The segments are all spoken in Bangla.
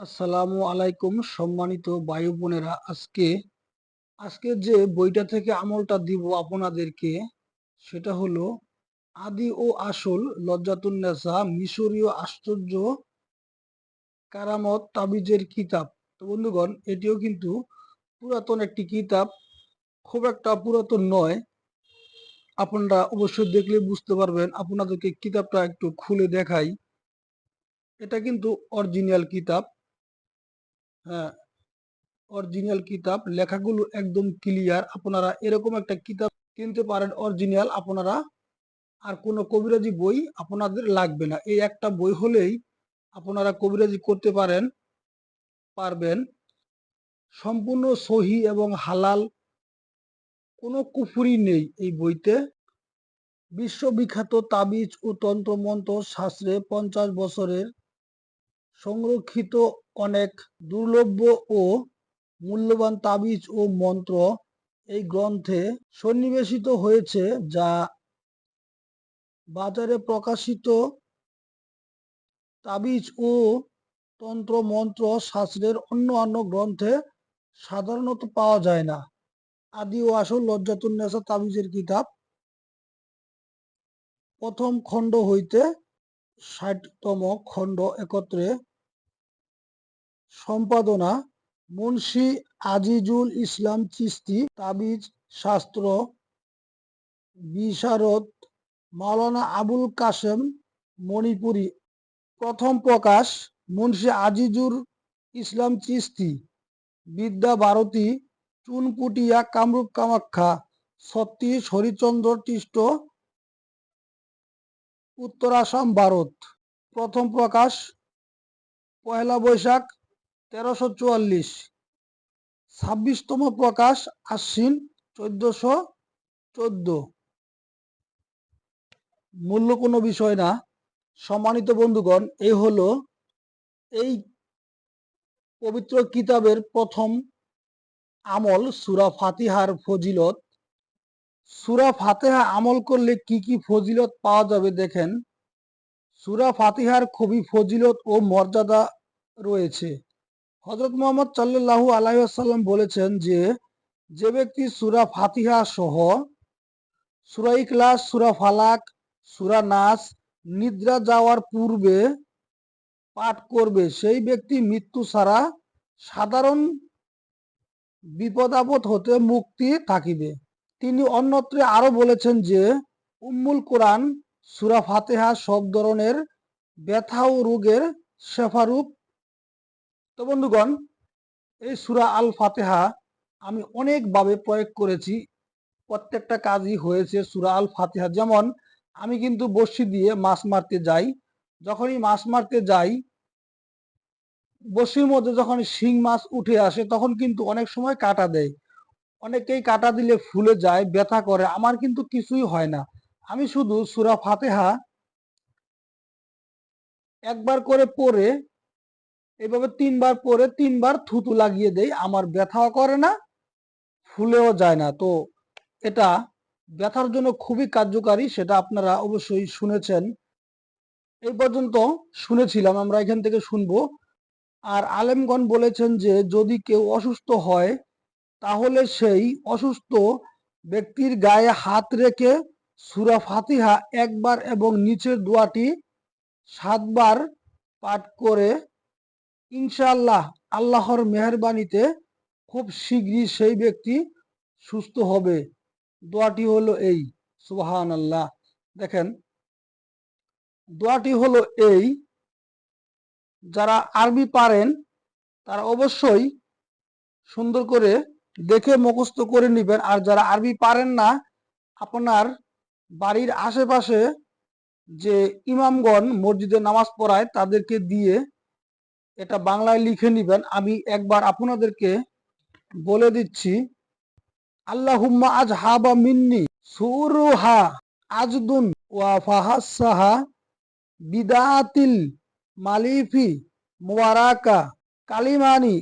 আসসালামু আলাইকুম সম্মানিত বায়ু বোনেরা আজকে আজকে যে বইটা থেকে আমলটা দিব আপনাদেরকে, সেটা হলো আদি ও আসল লজ্জাতুন্নেসা মিশরীয় আশ্চর্য কারামত তাবিজের কিতাব। তো বন্ধুগণ, এটিও কিন্তু পুরাতন একটি কিতাব, খুব একটা পুরাতন নয়। আপনারা অবশ্যই দেখলে বুঝতে পারবেন, আপনাদেরকে কিতাবটা একটু খুলে দেখাই। এটা কিন্তু অরিজিনাল কিতাব। হ্যাঁ অরিজিনাল কিতাব, লেখাগুলো একদম ক্লিয়ার আপনারা এরকম একটা কিতাব কিনতে পারেন অরিজিনাল আপনারা, আর কোনো কবিরাজি বই আপনাদের লাগবে না। এই একটা বই হলেই আপনারা কবিরাজি করতে পারেন, পারবেন। সম্পূর্ণ সহি এবং হালাল, কোনো কুফুরি নেই এই বইতে। বিশ্ববিখ্যাত তাবিজ ও তন্ত্রমন্ত্র শাস্ত্রে পঞ্চাশ বছরের সংরক্ষিত অনেক দুর্লভ্য ও মূল্যবান তাবিজ ও মন্ত্র এই গ্রন্থে সন্নিবেশিত হয়েছে যা বাজারে প্রকাশিত তাবিজ ও তন্ত্র মন্ত্র শাস্ত্রের অন্য অন্য গ্রন্থে সাধারণত পাওয়া যায় না। আদি ও আসল লজ্জাতুন্নেসা তাবিজের কিতাব প্রথম খণ্ড হইতে ষাটতম খণ্ড একত্রে সম্পাদনা, মুন্সি আজিজুল ইসলাম চিস্তি, তাবিজ শাস্ত্র, বিশারদ, মাওলানা আবুল কাসেম মণিপুরী। প্রথম প্রকাশ, মুন্সি আজিজুর ইসলাম চিস্তি, বিদ্যা ভারতী চুনপুটিয়া কামরূপ কামাখ্যা, ছত্রিশ হরিচন্দ্র টিষ্ট উত্তর আসাম ভারত। প্রথম প্রকাশ পয়লা বৈশাখ তেরোশো চুয়াল্লিশ। ছাব্বিশতম প্রকাশ আশ্বিন চোদ্দশো চোদ্দ। মূল্য কোনো বিষয় না। সম্মানিত বন্ধুগণ এই হলো এই পবিত্র কিতাবের প্রথম আমল সুরা ফাতিহার ফজিলত। সুরা ফাতেহা আমল করলে কি কি ফজিলত পাওয়া যাবে দেখেন। সুরা ফাতিহার খুবই ফজিলত ও মর্যাদা রয়েছে। হজরত মোহাম্মদ সাল্লাহু আলাইসাল্লাম বলেছেন যে যে ব্যক্তি সুরা ফাতিহা সহ সুরা ইকলাস সুরা ফালাক, সুরা নাস নিদ্রা যাওয়ার পূর্বে পাঠ করবে, সেই ব্যক্তি মৃত্যু ছাড়া সাধারণ বিপদ আপদ হতে মুক্তি থাকিবে। তিনি অন্যত্রে আরও বলেছেন যে, উম্মুল কোরআন সুরা ফাতেহা সব ধরনের ব্যথা ও রোগের শেফারূপ তো বন্ধুগণ, এই সুরা আল ফাতেহা আমি অনেকভাবে প্রয়োগ করেছি। প্রত্যেকটা কাজই হয়েছে সুরা আল ফাতেহা যেমন, আমি কিন্তু বসি দিয়ে মাছ মারতে যাই। যখনই মাছ মারতে যাই বসির মধ্যে যখন শিং মাছ উঠে আসে, তখন কিন্তু অনেক সময় কাটা দেয়। অনেকেই কাটা দিলে ফুলে যায়, ব্যথা করে। আমার কিন্তু কিছুই হয় না। আমি শুধু সুরা ফাতেহা একবার করে পরে এভাবে তিনবার পরে তিনবার থুতু লাগিয়ে দেই, আমার ব্যথাও করে না, ফুলেও যায় না। তো এটা ব্যথার জন্য খুবই কার্যকারী, সেটা আপনারা অবশ্যই শুনেছেন। এই পর্যন্ত শুনেছিলাম, আমরা এখান থেকে শুনব। আর আলেমগণ বলেছেন যে, যদি কেউ অসুস্থ হয়, তাহলে সেই অসুস্থ ব্যক্তির গায়ে হাত রেখে সুরা ফাতিহা একবার এবং নিচের দোয়াটি সাতবার পাঠ করে ইনশাআল্লাহ আল্লাহর মেহরবানিতে খুব শীঘ্রই সেই ব্যক্তি সুস্থ হবে। দোয়াটি হলো এই সুবাহান আল্লাহ দেখেন, দোয়াটি হলো এই, যারা আরবি পারেন, তারা অবশ্যই সুন্দর করে দেখে মুখস্থ করে নেবেন। আর যারা আরবি পারেন না, আপনার বাড়ির আশেপাশে যে ইমামগণ মসজিদে নামাজ পড়ায়, তাদেরকে দিয়ে এটা বাংলায় লিখে নিবেন। আমি একবার আপনাদেরকে বলে দিচ্ছি। আল্লাহুম্মা আজ হাবা মিন্নি সুরুহা আজদুন ওয়া ফাহাসাহা বিদাতিল মালিফি মুবারাকা কালিমানি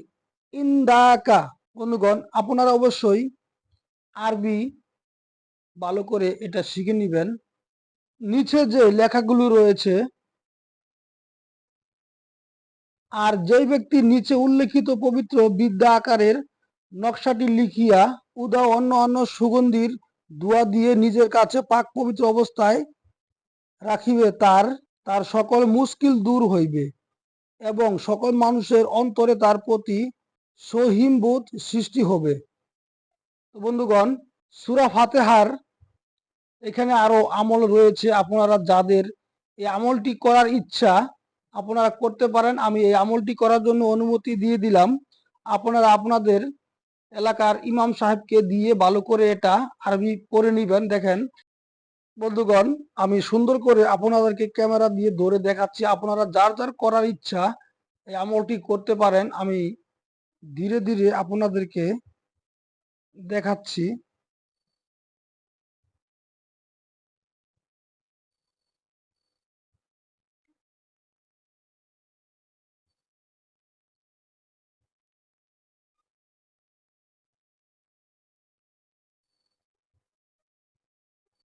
ইন্দাকা। বন্ধুগণ, আপনারা অবশ্যই আরবি ভালো করে এটা শিখে নেবেন। নিচে যে লেখাগুলো রয়েছে আর যেই ব্যক্তি নিচে উল্লেখিত পবিত্র বিদ্যা আকারের নকশাটি লিখিয়া উদা অন্য অন্য সুগন্ধির দোয়া দিয়ে নিজের কাছে পাক পবিত্র অবস্থায় রাখিবে, তার তার সকল মুশকিল দূর হইবে এবং সকল মানুষের অন্তরে তার প্রতি সহিম বোধ সৃষ্টি হবে। বন্ধুগণ, সুরা ফাতেহার এখানে আরও আমল রয়েছে আপনারা যাদের এই আমলটি করার ইচ্ছা আপনারা করতে পারেন। আমি এই আমলটি করার জন্য অনুমতি দিয়ে দিলাম। আপনারা আপনাদের এলাকার ইমাম সাহেবকে দিয়ে ভালো করে এটা আরবি করে নিবেন। দেখেন, বন্ধুগণ, আমি সুন্দর করে আপনাদেরকে ক্যামেরা দিয়ে ধরে দেখাচ্ছি। আপনারা যার যার করার ইচ্ছা এই আমলটি করতে পারেন। আমি ধীরে ধীরে আপনাদেরকে দেখাচ্ছি।